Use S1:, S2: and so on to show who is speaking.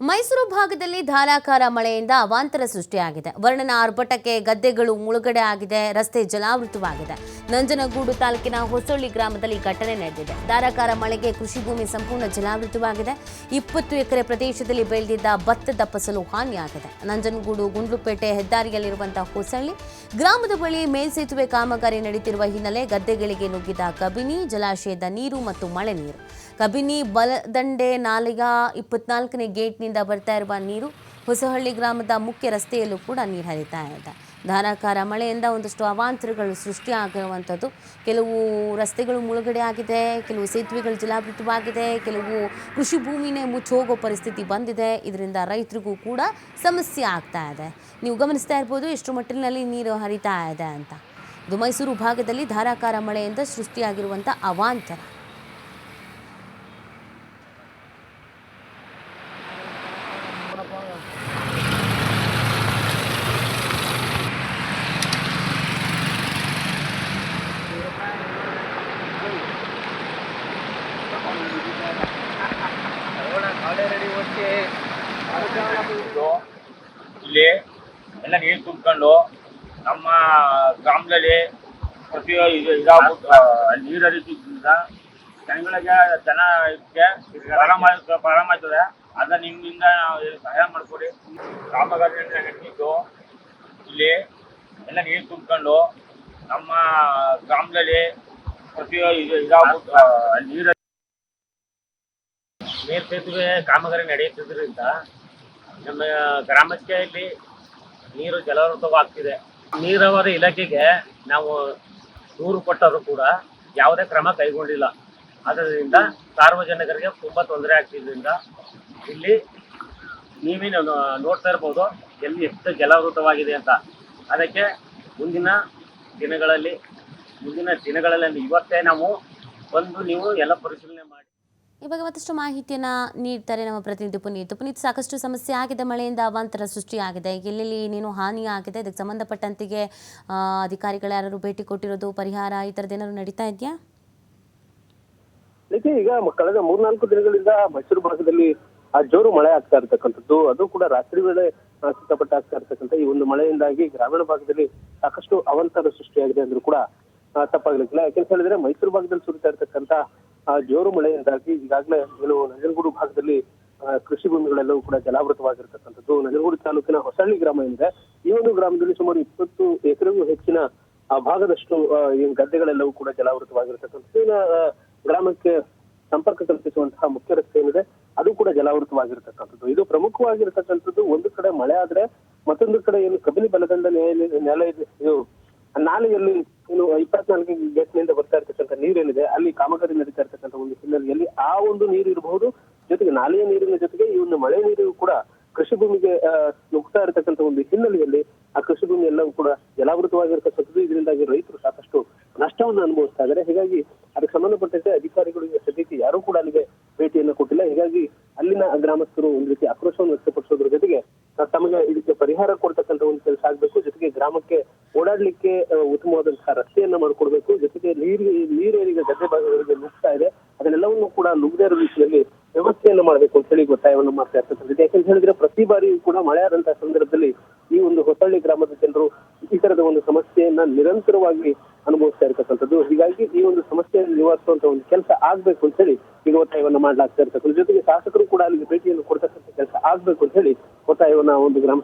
S1: ಮೈಸೂರು ಭಾಗದಲ್ಲಿ ಧಾರಾಕಾರ ಮಳೆಯಿಂದ ಅವಾಂತರ ಸೃಷ್ಟಿಯಾಗಿದೆ. ವರ್ಣನ ಆರ್ಭಟಕ್ಕೆ ಗದ್ದೆಗಳು ಮುಳುಗಡೆ ಆಗಿದೆ. ರಸ್ತೆ ಜಲಾವೃತವಾಗಿದೆ. ನಂಜನಗೂಡು ತಾಲೂಕಿನ ಹೊಸಳ್ಳಿ ಗ್ರಾಮದಲ್ಲಿ ಘಟನೆ ನಡೆದಿದೆ. ಧಾರಾಕಾರ ಮಳೆಗೆ ಕೃಷಿ ಭೂಮಿ ಸಂಪೂರ್ಣ ಜಲಾವೃತವಾಗಿದೆ. ಇಪ್ಪತ್ತು ಎಕರೆ ಪ್ರದೇಶದಲ್ಲಿ ಬೆಳೆದಿದ್ದ ಭತ್ತದ ಫಸಲು ಹಾನಿಯಾಗಿದೆ. ನಂಜನಗೂಡು ಗುಂಡ್ಲುಪೇಟೆ ಹೆದ್ದಾರಿಯಲ್ಲಿರುವಂತಹ ಹೊಸಳ್ಳಿ ಗ್ರಾಮದ ಬಳಿ ಮೇಲ್ಸೇತುವೆ ಕಾಮಗಾರಿ ನಡೆಯುತ್ತಿರುವ ಹಿನ್ನೆಲೆ ಗದ್ದೆಗಳಿಗೆ ನುಗ್ಗಿದ ಕಬಿನಿ, ಜಲಾಶಯದ ನೀರು ಮತ್ತು ಮಳೆ ನೀರು. ಕಬಿನಿ, ಬಲದಂಡೆ ನಾಲೆಯ ಇಪ್ಪತ್ನಾಲ್ಕನೇ ಗೇಟ್ನಿಂದ ಬರ್ತಾ ಇರುವ ನೀರು ಹೊಸಹಳ್ಳಿ ಗ್ರಾಮದ ಮುಖ್ಯ ರಸ್ತೆಯಲ್ಲೂ ಕೂಡ ನೀರು ಹರಿತಾ ಇದೆ. ಧಾರಾಕಾರ ಮಳೆಯಿಂದ ಒಂದಷ್ಟು ಅವಾಂತರಗಳು ಸೃಷ್ಟಿಯಾಗಿರುವಂಥದ್ದು. ಕೆಲವು ರಸ್ತೆಗಳು ಮುಳುಗಡೆ ಆಗಿದೆ, ಕೆಲವು ಸೇತುವೆಗಳು ಜಲಾವೃತವಾಗಿದೆ, ಕೆಲವು ಕೃಷಿ ಭೂಮಿನೇ ಮುಚ್ಚಿ ಹೋಗೋ ಪರಿಸ್ಥಿತಿ ಬಂದಿದೆ. ಇದರಿಂದ ರೈತರಿಗೂ ಕೂಡ ಸಮಸ್ಯೆ ಆಗ್ತಾ ಇದೆ. ನೀವು ಗಮನಿಸ್ತಾ ಇರ್ಬೋದು ಎಷ್ಟು ಮಟ್ಟಿನಲ್ಲಿ ನೀರು ಹರಿತಾ ಇದೆ ಅಂತ. ಇದು ಮೈಸೂರು ಭಾಗದಲ್ಲಿ ಧಾರಾಕಾರ ಮಳೆಯಿಂದ ಸೃಷ್ಟಿಯಾಗಿರುವಂಥ ಅವಾಂತರ.
S2: ಇಲ್ಲಿ ಎಲ್ಲ ನೀರು ತುಂಬಿಕೊಂಡು ನಮ್ಮ ಗ್ರಾಮದಲ್ಲಿ ಪ್ರತಿ ಇದು ಇದಾಗ್ಬಿಟ್ಟು ನೀರು ಹರಿತಿದ್ರಿಂದ ಜನಗಳಿಗೆ ಜನ ಇದಕ್ಕೆ ಪ್ರಾರಂಭ ಪ್ರಾರಂಭ ಆಯ್ತದೆ ಅದನ್ನ ನಿಮ್ಮಿಂದ ಸಹಾಯ ಮಾಡ್ಕೊಡಿ. ಕಾಮಗಾರಿ ನಡೆಸಿದ್ದು ಇಲ್ಲಿ ಎಲ್ಲ ನೀರು ತುಂಬಿಕೊಂಡು ನಮ್ಮ ಗ್ರಾಮದಲ್ಲಿ ಪ್ರತಿ ಇದು ಇದಾಗ್ಬಿಟ್ಟು ನೀರು ನೀರು ಸೇತುವೆ ಕಾಮಗಾರಿ ನಡೆಯುತ್ತಿದ್ದರಿಂದ ನಮ್ಮ ಗ್ರಾಮಕ್ಕೆ ಇಲ್ಲಿ ನೀರು ಜಲವೃತವಾಗ್ತಿದೆ. ನೀರಾವರಿ ಇಲಾಖೆಗೆ ನಾವು ದೂರು ಕೊಟ್ಟರೂ ಕೂಡ ಯಾವುದೇ ಕ್ರಮ ಕೈಗೊಂಡಿಲ್ಲ. ಆದ್ದರಿಂದ ಸಾರ್ವಜನಿಕರಿಗೆ ತುಂಬ ತೊಂದರೆ ಆಗ್ತಿದ್ರಿಂದ ಇಲ್ಲಿ ನೀವೇ ನೋಡ್ತಾ ಇರ್ಬೋದು, ಎಲ್ಲಿ ಎಷ್ಟು ಜಲಾವೃತವಾಗಿದೆ ಅಂತ. ಅದಕ್ಕೆ ಮುಂದಿನ ದಿನಗಳಲ್ಲಿ ಮುಂದಿನ ದಿನಗಳಲ್ಲಿ, ಇವತ್ತೇ ನಾವು ಬಂದು ನೀವು ಎಲ್ಲ ಪರಿಶೀಲನೆ ಮಾಡಿ.
S1: ಬಗ್ಗೆ ಮತ್ತಷ್ಟು ಮಾಹಿತಿಯನ್ನ ನೀಡ್ತಾರೆ ನಮ್ಮ ಪ್ರತಿನಿಧಿ ಪುನೀತ್. ಪುನೀತ್, ಸಾಕಷ್ಟು ಸಮಸ್ಯೆ ಆಗಿದೆ. ಮಳೆಯಿಂದ ಅವಾಂತರ ಸೃಷ್ಟಿಯಾಗಿದೆ ಎಲ್ಲೆಲ್ಲಿ ಏನೇನು ಹಾನಿ ಆಗಿದೆ? ಇದಕ್ಕೆ ಸಂಬಂಧಪಟ್ಟಂತಿಗೆ ಅಧಿಕಾರಿಗಳು ಯಾರು ಭೇಟಿ ಕೊಟ್ಟಿರೋದು, ಪರಿಹಾರ ಈ ತರದ ಏನಾದ್ರು ನಡೀತಾ ಇದೆಯಾ?
S3: ಈಗ ಕಳೆದ ಮೂರ್ನಾಲ್ಕು ದಿನಗಳಿಂದ ಮೈಸೂರು ಭಾಗದಲ್ಲಿ ಆ ಜೋರು ಮಳೆ ಆಗ್ತಾ ಇರ್ತಕ್ಕಂಥದ್ದು. ಅದು ಕೂಡ ರಾತ್ರಿ ವೇಳೆ ಸುತ್ತಪಟ್ಟ ಆಗ್ತಾ ಇರ್ತಕ್ಕಂಥ ಈ ಒಂದು ಮಳೆಯಿಂದಾಗಿ ಗ್ರಾಮೀಣ ಭಾಗದಲ್ಲಿ ಸಾಕಷ್ಟು ಅವಂತರ ಸೃಷ್ಟಿಯಾಗಿದೆ ಅಂದ್ರೂ ಕೂಡ ತಪ್ಪಾಗಲಿಕ್ಕಿಲ್ಲ. ಯಾಕೆಂತ ಹೇಳಿದ್ರೆ ಮೈಸೂರು ಭಾಗದಲ್ಲಿ ಸುರಿತಾ ಇರ್ತಕ್ಕಂಥ ಜೋರು ಮಳೆಯಿಂದಾಗಿ ಈಗಾಗಲೇ ಕೆಲವು ನಂಜನಗೂಡು ಭಾಗದಲ್ಲಿ ಆ, ಕೃಷಿ ಭೂಮಿಗಳೆಲ್ಲವೂ ಕೂಡ ಜಲಾವೃತವಾಗಿರ್ತಕ್ಕಂಥದ್ದು. ನಂಜನಗೂಡು ತಾಲೂಕಿನ ಹೊಸಳ್ಳಿ ಗ್ರಾಮ ಏನಿದೆ ಈ ಒಂದು ಗ್ರಾಮದಲ್ಲಿ ಸುಮಾರು ಇಪ್ಪತ್ತು ಎಕರೆಗೂ ಹೆಚ್ಚಿನ ಆ ಭಾಗದಷ್ಟು ಈ ಗದ್ದೆಗಳೆಲ್ಲವೂ ಕೂಡ ಜಲಾವೃತವಾಗಿರ್ತಕ್ಕಂಥದ್ದು. ಗ್ರಾಮಕ್ಕೆ ಸಂಪರ್ಕ ಕಲ್ಪಿಸುವಂತಹ ಮುಖ್ಯ ರಸ್ತೆ ಏನಿದೆ ಅದು ಕೂಡ ಜಲಾವೃತವಾಗಿರ್ತಕ್ಕಂಥದ್ದು. ಇದು ಪ್ರಮುಖವಾಗಿರ್ತಕ್ಕಂಥದ್ದು ಒಂದು ಕಡೆ ಮಳೆ ಆದ್ರೆ ಮತ್ತೊಂದು ಕಡೆ ಏನು ಕಬಿನಿ ಬಲದಂಡ ನೆಲೆ ಇದು ನಾಲೆಯಲ್ಲಿ ಏನು ಇಪ್ಪತ್ನಾಲ್ಕು ಗೇಟ್ನಿಂದ ಬರ್ತಾ ಇರ್ತಕ್ಕಂಥ ನೀರೇನಿದೆ. ಅಲ್ಲಿ ಕಾಮಗಾರಿ ನಡೀತಾ ಇರ್ತಕ್ಕಂಥ ಒಂದು ಹಿನ್ನೆಲೆಯಲ್ಲಿ ಆ ಒಂದು ನೀರು ಇರಬಹುದು. ಜೊತೆಗೆ ನಾಲೆಯ ನೀರಿನ ಜೊತೆಗೆ ಈ ಒಂದು ಮಳೆ ನೀರು ಕೂಡ ಕೃಷಿ ಭೂಮಿಗೆ ನುಗ್ತಾ ಇರತಕ್ಕಂಥ ಒಂದು ಹಿನ್ನೆಲೆಯಲ್ಲಿ ಆ ಕೃಷಿ ಭೂಮಿ ಎಲ್ಲವೂ ಕೂಡ ಜಲಾವೃತವಾಗಿರ್ತಕ್ಕಂಥದ್ದು. ಇದರಿಂದಾಗಿ ರೈತರು ಸಾಕಷ್ಟು ನಷ್ಟವನ್ನು ಅನುಭವಿಸ್ತಾ ಇದ್ದಾರೆ. ಹೀಗಾಗಿ ಅದಕ್ಕೆ ಸಂಬಂಧಪಟ್ಟಂತೆ ಅಧಿಕಾರಿಗಳು ಈಗ ಸದ್ಯಕ್ಕೆ ಯಾರೂ ಕೂಡ ಅಲ್ಲಿಗೆ ಭೇಟಿಯನ್ನು ಕೊಟ್ಟಿಲ್ಲ. ಹೀಗಾಗಿ ಅಲ್ಲಿನ ಗ್ರಾಮಸ್ಥರು ಒಂದು ರೀತಿ ಆಕ್ರೋಶವನ್ನು ವ್ಯಕ್ತಪಡಿಸೋದ್ರ ಜೊತೆಗೆ ತಮಗೆ ಇದಕ್ಕೆ ಪರಿಹಾರ ಕೊಡ್ತಕ್ಕಂಥ ಒಂದು ಕೆಲಸ ಆಗಬೇಕು. ಜೊತೆಗೆ ಗ್ರಾಮಕ್ಕೆ ಓಡಾಡ್ಲಿಕ್ಕೆ ಉತ್ತಮವಾದಂತಹ ರಸ್ತೆಯನ್ನ ಮಾಡ್ಕೊಡ್ಬೇಕು. ಜೊತೆಗೆ ನೀರು ನೀರೇನಿಗೆ ಗದ್ದೆ ಭಾಗಗಳಿಗೆ ನುಗ್ತಾ ಇದೆ. ಇರೋ ರೀತಿಯಲ್ಲಿ ವ್ಯವಸ್ಥೆಯನ್ನ ಮಾಡಬೇಕು ಅಂತ ಹೇಳಿ ಒತ್ತಾಯವನ್ನು ಮಾಡ್ತಾ ಇರ್ತಕ್ಕಂಥದ್ದು. ಯಾಕಂತ ಹೇಳಿದ್ರೆ ಪ್ರತಿ ಬಾರಿಯೂ ಕೂಡ ಮಳೆ ಆದಂತಹ ಸಂದರ್ಭದಲ್ಲಿ ಈ ಒಂದು ಹೊಸಳ್ಳಿ ಗ್ರಾಮದ ಜನರು ಈ ತರದ ಒಂದು ಸಮಸ್ಯೆಯನ್ನ ನಿರಂತರವಾಗಿ ಅನುಭವಿಸ್ತಾ ಇರ್ತಕ್ಕಂಥದ್ದು. ಹೀಗಾಗಿ ಈ ಒಂದು ಸಮಸ್ಯೆಯನ್ನು ನಿವಾರಿಸುವಂತ ಒಂದು ಕೆಲಸ ಆಗ್ಬೇಕು ಅಂತ ಹೇಳಿ ಈಗ ಒತ್ತಾಯವನ್ನ ಮಾಡ್ಲಾಗ್ತಾ ಇರ್ತಕ್ಕಂಥ ಜೊತೆಗೆ ಶಾಸಕರು ಕೂಡ ಅಲ್ಲಿಗೆ ಭೇಟಿಯನ್ನು ಕೊಡ್ತಕ್ಕಂಥ ಕೆಲಸ ಆಗ್ಬೇಕು ಅಂತ ಹೇಳಿ ಒತ್ತಾಯವನ್ನ ಒಂದು ಗ್ರಾಮ